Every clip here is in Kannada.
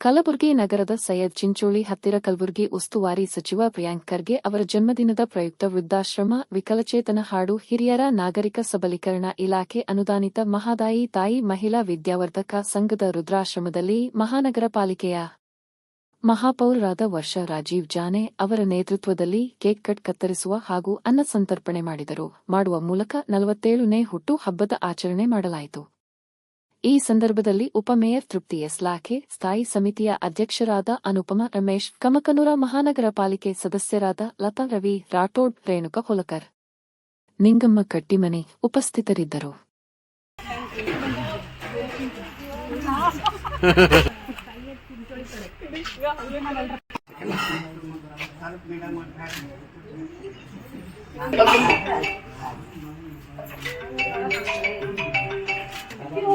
ಕಲಬುರಗಿ ನಗರದ ಸೈಯದ್ ಚಿಂಚೋಳಿ ಹತ್ತಿರ ಕಲಬುರಗಿ ಉಸ್ತುವಾರಿ ಸಚಿವ ಪ್ರಿಯಾಂಕ್ ಖರ್ಗೆ ಅವರ ಜನ್ಮದಿನದ ಪ್ರಯುಕ್ತ ವೃದ್ಧಾಶ್ರಮ, ವಿಕಲಚೇತನ ಹಾಡು, ಹಿರಿಯರ ನಾಗರಿಕ ಸಬಲೀಕರಣ ಇಲಾಖೆ ಅನುದಾನಿತ ಮಹಾದಾಯಿ ತಾಯಿ ಮಹಿಳಾ ವಿದ್ಯಾವರ್ಧಕ ಸಂಘದ ರುದ್ರಾಶ್ರಮದಲ್ಲಿ ಮಹಾನಗರ ಪಾಲಿಕೆಯ ಮಹಾಪೌರರಾದ ವರ್ಷ ರಾಜೀವ್ ಜಾನೆ ಅವರ ನೇತೃತ್ವದಲ್ಲಿ ಕೇಕ್ ಕಟ್ ಕತ್ತರಿಸುವ ಹಾಗೂ ಅನ್ನ ಸಂತರ್ಪಣೆ ಮಾಡಿದರು. ಮಾಡುವ ಮೂಲಕ ನಲವತ್ತೇಳನೇ ಹುಟ್ಟು ಹಬ್ಬದ ಆಚರಣೆ ಮಾಡಲಾಯಿತು. ಈ ಸಂದರ್ಭದಲ್ಲಿ ಉಪಮೇಯರ್ ತೃಪ್ತಿ ಎಸ್ ಲಾಖೆ ಸ್ಥಾಯಿ ಸಮಿತಿಯ ಅಧ್ಯಕ್ಷರಾದ ಅನುಪಮ ರಮೇಶ್ ಕಮಕನೂರ ಮಹಾನಗರ ಪಾಲಿಕೆ ಸದಸ್ಯರಾದ ಲತಾ ರವಿ, ರಾಠೋಡ್, ರೇಣುಕ ಹೊಲಕರ್, ನಿಂಗಮ್ಮ ಕಟ್ಟಿಮನೆ ಉಪಸ್ಥಿತರಿದ್ದರು.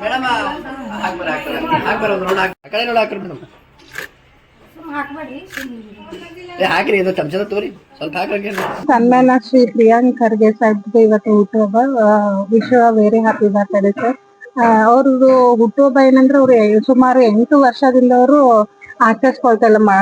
ಮೇಡಮ್ ಹಾಕ್ಬಾರ ಹಾಕ್ಬಾರ ಒಂದು ನೋಡ್, ಹಾಕ್ ಆ ಕಡೆ ನೋಡಿ ಹಾಕ್ರಿ ಮೇಡಮ್. ಏ, ಹಾಕ್ರಿ, ಇದು ಚಮಚದ ತೋರಿ. ಸ್ವಲ್ಪ ಹಾಕ್ರಿ ಸನ್ಮಾನ ಶ್ರೀ ಇವತ್ತು ಹುಟ್ಟುಹಬ್ಬ. ವಿಶ್ವ ವೆರಿ ಹ್ಯಾಪಿ ಬರ್ತ್ಡೇ ಸರ್ ಅವ್ರದ್ದು ಹುಟ್ಟುಹಬ್ಬ ಏನಂದ್ರೆ ಅವ್ರು ಸುಮಾರು ಎಂಟು ವರ್ಷದಿಂದ ಅವರು ಆಚರಿಸ್ಕೊಳ್ತಾ ಇಲ್ಲ ಮಾ-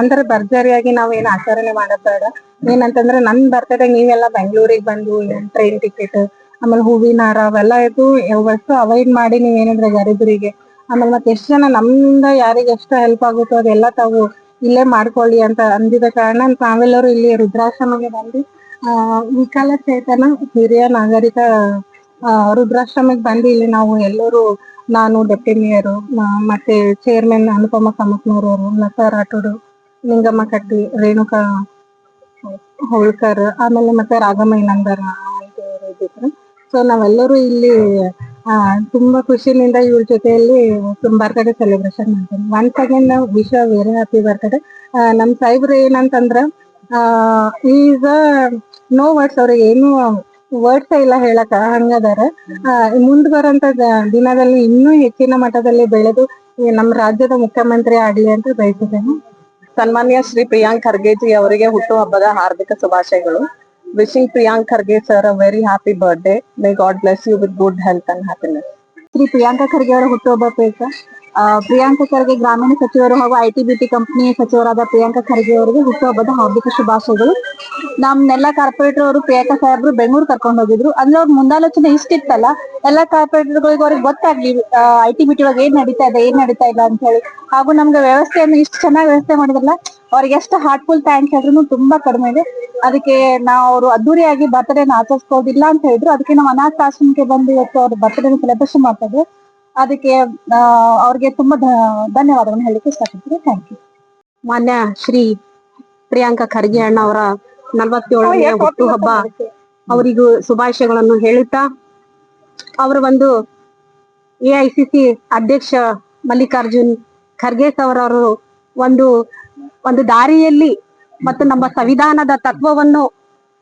ಅಂದ್ರೆ ಭರ್ಜರಿಯಾಗಿ ನಾವ್ ಏನ್ ಆಚರಣೆ ಮಾಡಬೇಡ ಬೇಡ. ಏನಂತಂದ್ರೆ ನನ್ ಬರ್ತಡೇ ನೀವೆಲ್ಲ ಬೆಂಗಳೂರಿಗೆ ಬಂದು ಟ್ರೈನ್ ಟಿಕೆಟ್ ಆಮೇಲೆ ಹೂವಿನ ಹಾರ ಅವೆಲ್ಲ ಇದು ವಸ್ತು ಅವಾಯ್ಡ್ ಮಾಡಿ ನೀವೇನಂದ್ರೆ ಗರಿಬ್ರಿಗೆ. ಆಮೇಲೆ ಮತ್ತೆ ಎಷ್ಟು ಜನ ನಮ್ಮಿಂದ ಯಾರಿಗೆ ಎಷ್ಟು ಹೆಲ್ಪ್ ಆಗುತ್ತೋ ಅದೆಲ್ಲ ತಾವು ಇಲ್ಲೇ ಮಾಡ್ಕೊಳ್ಳಿ ಅಂತ ಅಂದಿದ ಕಾರಣ ನಾವೆಲ್ಲರೂ ಇಲ್ಲಿ ರುದ್ರಾಶ್ರಮಗೆ ಬಂದು, ಆ ವಿಕಲಚೇತನ ಹಿರಿಯ ನಾಗರಿಕ ರುದ್ರಾಶ್ರಮಕ್ಕೆ ಬಂದು ಇಲ್ಲಿ ನಾವು ಎಲ್ಲರೂ ನಾನು ಡೆಪ್ಟಿ ಮೇಯರು ಮತ್ತೆ ಚೇರ್ಮನ್ ಅನುಪಮ ಕಮಕ್ನೂರ್ ಅವರು ಲತಾ ರಾಠೋಡು ನಿಂಗಮ್ಮ ಕಟ್ಟಿ, ರೇಣುಕಾ ಹೋಳ್ಕರ್, ಆಮೇಲೆ ಮತ್ತೆ ರಾಗಮಯ್ಯ ನಂದರ ಇದ್ರು ಸೊ ನಾವೆಲ್ಲರೂ ಇಲ್ಲಿ ತುಂಬಾ ಖುಷಿನಿಂದ ಇವ್ರ ಜೊತೆಯಲ್ಲಿ ಬರ್ತ್ಡೇ ಸೆಲೆಬ್ರೇಷನ್ ಮಾಡ್ತೀವಿ. ಒನ್ಸ್ ಅಗೇನ್ ನಾವು ವಿಶ್ ವೆರಿ ಹ್ಯಾಪಿ ಬರ್ತ್ಡೇ ನಮ್ ಸಾಹೇಬ್ರು ಏನಂತಂದ್ರ ಈಸ್ ನೋ ವರ್ಡ್ಸ್ ಅವ್ರಿಗೆ ಏನು ವರ್ಡ್ಸ್ ಇಲ್ಲ ಹೇಳಕ ಹಂಗದಾರ. ಮುಂದ್ ಬರಂತ ದಿನದಲ್ಲಿ ಇನ್ನೂ ಹೆಚ್ಚಿನ ಮಟ್ಟದಲ್ಲಿ ಬೆಳೆದು ನಮ್ಮ ರಾಜ್ಯದ ಮುಖ್ಯಮಂತ್ರಿ ಆಗ್ಲಿ ಅಂತ ಬಯಸಿದ್ದೇನೆ. ಸನ್ಮಾನ್ಯ ಶ್ರೀ ಪ್ರಿಯಾಂಕ್ ಖರ್ಗೆಜಿ ಅವರಿಗೆ ಹುಟ್ಟುಹಬ್ಬದ ಹಾರ್ದಿಕ ಶುಭಾಶಯಗಳು. Wishing Priyank Kharge sir a very happy birthday may god bless you with good health and happiness Shri Priyanka Kharge ಅವರ ಹುಟ್ಟುಹಬ್ಬ ಪ್ರಯುಕ್ತ ಆ, ಪ್ರಿಯಾಂಕಾ ಖರ್ಗೆ ಗ್ರಾಮೀಣ ಸಚಿವರು ಹಾಗೂ ಐಟಿ ಬಿಟಿ ಕಂಪನಿಯ ಸಚಿವರಾದ ಪ್ರಿಯಾಂಕಾ ಖರ್ಗೆ ಅವರಿಗೆ ಹುಟ್ಟುಹಬ್ಬದ ಹಾರ್ದಿಕ ಶುಭಾಶಯಗಳು ನಮ್ನೆಲ್ಲ ಕಾರ್ಪೊರೇಟರ್ ಅವರು ಪ್ರಿಯಾಂಕಾ ಸಾಹೇಬ್ರು ಬೆಂಗಳೂರು ಕರ್ಕೊಂಡು ಹೋಗಿದ್ರು. ಅಂದ್ರೆ ಅವ್ರ ಮುಂದಾಲೋಚನೆ ಇಷ್ಟಿತ್ತಲ್ಲ ಎಲ್ಲಾ ಕಾರ್ಪೊರೇಟರ್ಗಳಿಗೆ ಅವ್ರಿಗೆ ಗೊತ್ತಾಗ್ಲಿ ಐ ಟಿ ಬಿಟಿ ಒಳಗೆ ಏನ್ ನಡೀತಾ ಇದೆ, ಏನ್ ನಡೀತಾ ಇಲ್ಲ ಅಂತ ಹೇಳಿ. ಹಾಗೂ ನಮ್ಗೆ ವ್ಯವಸ್ಥೆಯನ್ನು ಇಷ್ಟು ಚೆನ್ನಾಗಿ ವ್ಯವಸ್ಥೆ ಮಾಡಿದ್ರಲ್ಲ, ಅವ್ರಿಗೆ ಎಷ್ಟು ಹಾರ್ಟ್ಫುಲ್ ಥ್ಯಾಂಕ್ಸ್ ಹೇಳಿದ್ರು ತುಂಬಾ ಕಡಿಮೆ ಇದೆ. ಅದಕ್ಕೆ ನಾವು ಅವರು ಅದ್ದೂರಿಯಾಗಿ ಬರ್ತ್ಡೇನ ಆಚರಿಸ್ಕೋದಿಲ್ಲ ಅಂತ ಹೇಳಿದ್ರು. ಅದಕ್ಕೆ ನಾವು ಅನಾಥ ಆಶ್ರಮಕ್ಕೆ ಬಂದು ಇವತ್ತು ಅವ್ರ ಬರ್ತ್ಡೇನ ಸೆಲೆಬ್ರೇಷನ್ ಮಾಡ್ತಾ ಅದಕ್ಕೆ ಅವ್ರಿಗೆ ತುಂಬಾ ಧನ್ಯವಾದವನ್ನು ಹೇಳಲಿಕ್ಕೆ ಇಷ್ಟಪಡ್ತೀನಿ. ಥ್ಯಾಂಕ್ ಯು ಮಾನ್ಯ ಶ್ರೀ ಪ್ರಿಯಾಂಕಾ ಖರ್ಗೆ ಅಣ್ಣ ಅವರ ನಲವತ್ತೇಳನೇ ಹುಟ್ಟುಹಬ್ಬ ಅವರಿಗೂ ಶುಭಾಶಯಗಳನ್ನು ಹೇಳುತ್ತಾ ಅವರು ಒಂದು ಎಐಸಿಸಿ ಐ ಸಿ ಸಿ ಅಧ್ಯಕ್ಷ ಮಲ್ಲಿಕಾರ್ಜುನ್ ಖರ್ಗೆ ಅವರವರು ಒಂದು ಒಂದು ದಾರಿಯಲ್ಲಿ ಮತ್ತು ನಮ್ಮ ಸಂವಿಧಾನದ ತತ್ವವನ್ನು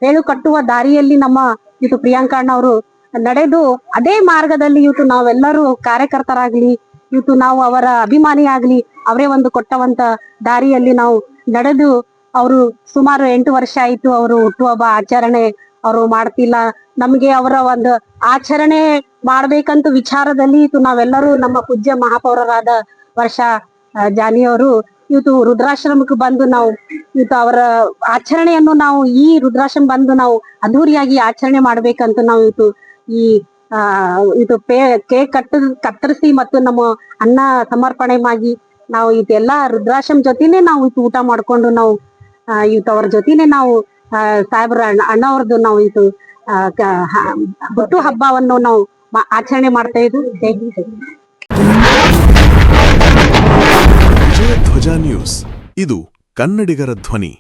ಹೇಳು ಕಟ್ಟುವ ದಾರಿಯಲ್ಲಿ ನಮ್ಮ ಇವತ್ತು ಪ್ರಿಯಾಂಕಣ್ಣ ಅವರು ನಡೆದು ಅದೇ ಮಾರ್ಗದಲ್ಲಿ ಇವತ್ತು ನಾವೆಲ್ಲರೂ ಕಾರ್ಯಕರ್ತರಾಗ್ಲಿ ಇವತ್ತು ನಾವು ಅವರ ಅಭಿಮಾನಿ ಆಗ್ಲಿ ಅವರೇ ಒಂದು ಕೊಟ್ಟವಂತ ದಾರಿಯಲ್ಲಿ ನಾವು ನಡೆದು ಅವರು ಸುಮಾರು ಎಂಟು ವರ್ಷ ಆಯ್ತು ಅವರು ಹುಟ್ಟುಹಬ್ಬ ಆಚರಣೆ ಅವರು ಮಾಡ್ತಿಲ್ಲ. ನಮ್ಗೆ ಅವರ ಒಂದು ಆಚರಣೆ ಮಾಡ್ಬೇಕಂತ ವಿಚಾರದಲ್ಲಿ ಇತ್ತು. ನಾವೆಲ್ಲರೂ ನಮ್ಮ ಪೂಜ್ಯ ಮಹಾಪೌರರಾದ ವರ್ಷ ಆ, ಜಾನಿ ಅವರು ಇವತ್ತು ರುದ್ರಾಶ್ರಮಕ್ಕೆ ಬಂದು ನಾವು ಇವತ್ತು ಅವರ ಆಚರಣೆಯನ್ನು ನಾವು ಈ ರುದ್ರಾಶ್ರಮ ಬಂದು ನಾವು ಅದ್ಧೂರಿಯಾಗಿ ಆಚರಣೆ ಮಾಡ್ಬೇಕಂತ ನಾವು ಇವತ್ತು ಈ ಆ ಇದು ಪೇ ಕೇಕ್ ಕಟ್ಟ ಕತ್ತರಿಸಿ ಮತ್ತು ನಮ್ಮ ಅನ್ನ ಸಮರ್ಪಣೆ ಮಾಡಿ ನಾವು ಇದೆಲ್ಲ ರುದ್ರಾಶ್ರಮ ಜೊತೆನೆ ನಾವು ಊಟ ಮಾಡ್ಕೊಂಡು ನಾವು ಅವ್ರ ಜೊತೆನೆ ನಾವು ಆ, ಸಾಹೇಬ್ರ ಅಣ್ಣ ಅಣ್ಣವ್ರದ್ದು ನಾವು ಇದು ಆ, ಹುಟ್ಟು ಹಬ್ಬವನ್ನು ನಾವು ಆಚರಣೆ ಮಾಡ್ತಾ. ವಿಜಯ ಧ್ವಜ ನ್ಯೂಸ್. ಇದು ಕನ್ನಡಿಗರ ಧ್ವನಿ.